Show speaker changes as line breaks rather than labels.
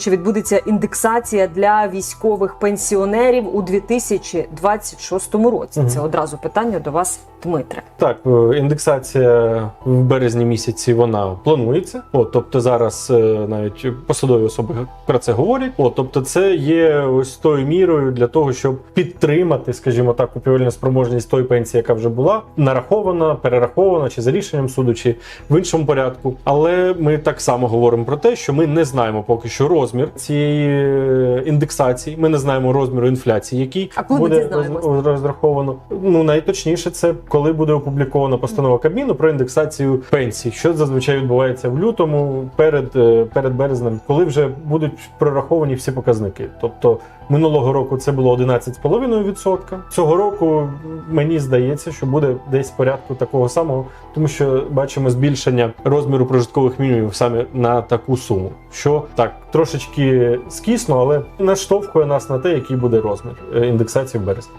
Чи відбудеться індексація для військових пенсіонерів у 2026 році? Це одразу питання до вас, Дмитре.
Так, е, індексація в березні місяці вона планується. От, тобто зараз е, навіть посадові особи про це говорять. От, тобто, це є ось тою мірою для того, щоб підтримати, скажімо так, купівельну спроможність тої пенсії, яка вже була нарахована, перерахована, чи за рішенням суду, чи в іншому порядку. Але ми так само говоримо про те, що ми не знаємо поки що розмір цієї е, індексації. Ми не знаємо розміру інфляції, який
А коли
буде роз- розраховано. Ну найточніше це коли буде опублікована постанова Кабміну про індексацію пенсій, що зазвичай відбувається в лютому, перед, е, перед березнем, коли вже будуть прораховані всі показники. Тобто минулого року це було 11,5%. Цього року мені здається, що буде десь порядку такого самого, тому що бачимо збільшення розміру прожиткових мінімумів саме на таку суму, що так трошечки скісно, але наштовхує нас на те, який буде розмір е, індексації в березні.